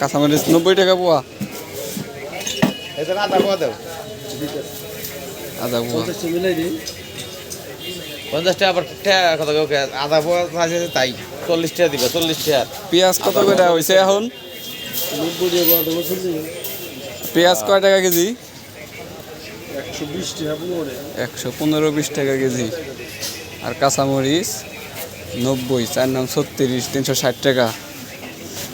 কাঁচামরিচ নব্বই টাকা পোয়া। এটা আধা পোয়া আদা পোয়া। পঞ্চাশ টাকা আবার টাকা কত ওকে আধা পোয়া আছে তাই। চল্লিশ টাকা দিবে চল্লিশ টাকা। পেঁয়াজ কত করে হয়েছে এখন? পেঁয়াজ কয় টাকা কেজি? একশো পনেরো বিশ টাকা কেজি। আর কাঁচামরিচ নব্বই চার নাম ছত্রিশ তিনশো ষাট টাকা।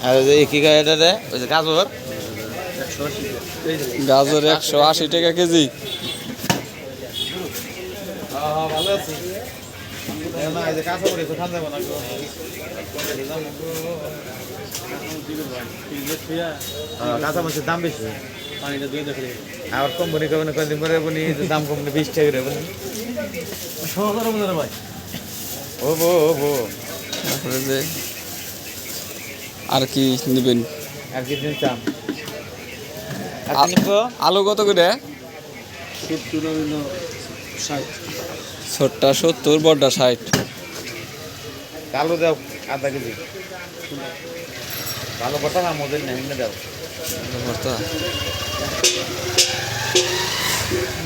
আর ওই যে কি গায়ে এটা রে ওই যে গাজর। গাজর একশো আশি টাকা কেজি। কাঁচা। হ্যাঁ, কাঁচা মরিচের দাম বেশি। আবার কোম্পানি কোম্পানি কোনদিন করে বলি যে দাম কোম্পানি বিশ টাকা করে বলি। ও বো ও বো। তারপরে যে আর কি নেবেন? আর কি কি আলু কত করে? ছোটটা সত্তর বড়টা ষাট। আলু দাও আধা কেজি। ভালো কথা না মোদের নেই দাও। ভর্তা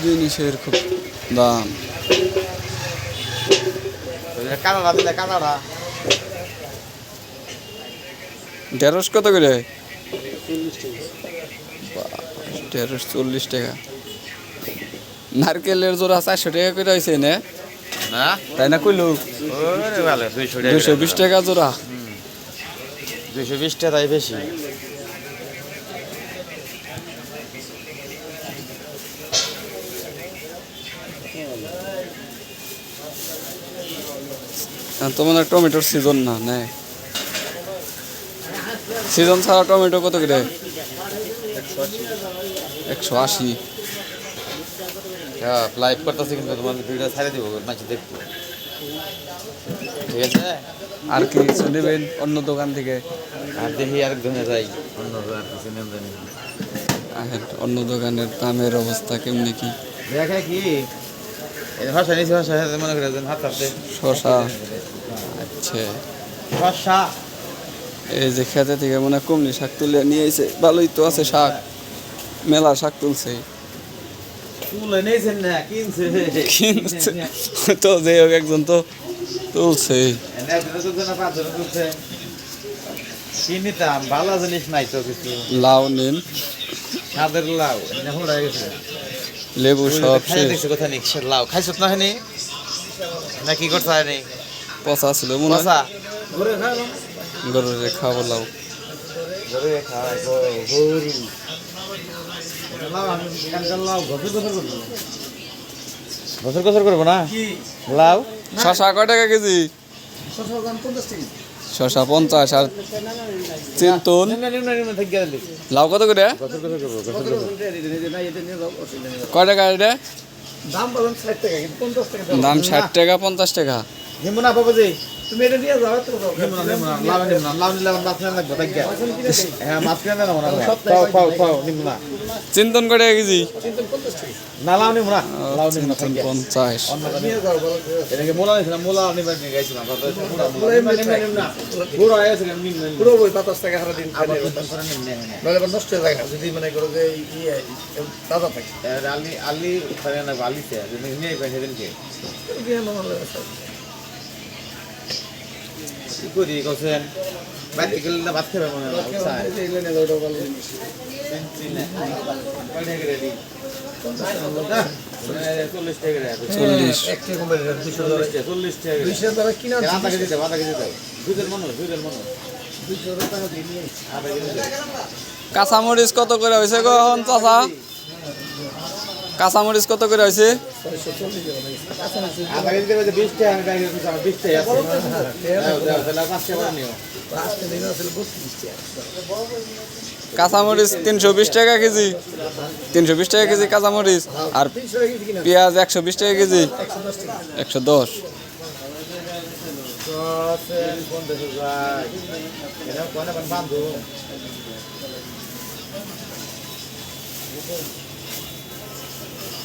জিনিসের খুব দাম। কানাডা দিলে কানাডা ঢেঁড়স কত করে? ঢেঁড়স চল্লিশ টাকা। নারকেলের জোড়া চারশো টাকা করে হয়েছে নে? তাই না কইলো? দুশো বিশ টাকা জোড়া। দুইশো বিশ টাকা তাই বেশি। আর তো মানে টমেটোর সিজন না নে? সিজন ছাড়া টমেটো কত করে? একশো আশি। হ্যাঁ লাইভ করতেছি কিন্তু তোমার ভিডিও ছাড়ে দিব মাঝে দেখব? ঠিক আছে? আর কি কিছু নেবেন অন্য দোকান থেকে? আর দেখি আরেক ধরনে যাই। অন্য আর কিছু আহেন, অন্য দোকানের দামের অবস্থা কেমনি কি? দেখে কি? ভাষা নিয়েছি ভাষা মনে করে হাত হাতে শশা। আচ্ছা। ভাষা এই যে খেতে থেকে মনে হয় কমলি শাক তুলে নিয়ে এসে ভালোই তো আছে শাক। মেলা শাক তুলছে। তো যে হোক একজন তো তুলছে। ভালো জিনিস নাই তো কিছু। লাউ নিন। সাদের লাউ গেছে। লেবু সব দেখছি কোথায় নিক লাউ? খাইছ না হয়নি না কি করতে পচা ছিল মনে হয়। কষা গরুর খাব লাউ গরু খাওয়াই গরু গফর করব না? লাউ? শশা কয় টাকা কেজি? শশা পঞ্চাশ আর চিন্তন? লাউ কত করে? কয় টাকা এটা? দাম বলেন ষাট টাকা পঞ্চাশ টাকা না তুমি এটা নিয়ে যাও তো নিম্ন লাউ নিম্ন লাউ নিলে মাছ লাগবে? তাই হ্যাঁ মাছ কিনে দেন না পাও পাও পাও নিম্ন। না চিন্তন পঞ্চাশ টাকা না লাউ নিম্ন। না লাউ নিম্ন চিন্তন পঞ্চাশ। এটাকে মোলা নিয়েছিলাম মোলা নিবার নিয়ে গেছিলাম। পুরো নিম্ন নিম্ন। পুরো বই পাঁচ টাকা সারা দিন খাই আবার করে নিম্ন নাহলে নষ্ট হয়ে যায় না। যদি মনে করো যে তাজা থাকে। আলি আলি আলিতে নিয়ে সেদিনকে দিয়ে নরমাল আছে। কি করি কোসেন বাইরে গেলে না ভাত খাবে মনে হয়। চল্লিশ টাকা চল্লিশ। চল্লিশ টাকা দুইশো কিনা আধা কেজি দেবো আধা কেজি দেবো দুধের দুধের কাঁচামরিচ কত করে হয়েছে গো এখন চাচা কাঁচামরিচ কত করে হয়েছে। কাঁচামরিচ তিনশো বিশ টাকা কেজি। তিনশো বিশ টাকা কেজি কাঁচামরিচ। আর পেঁয়াজ একশো বিশ টাকা কেজি। একশো দশ। টাকা একশো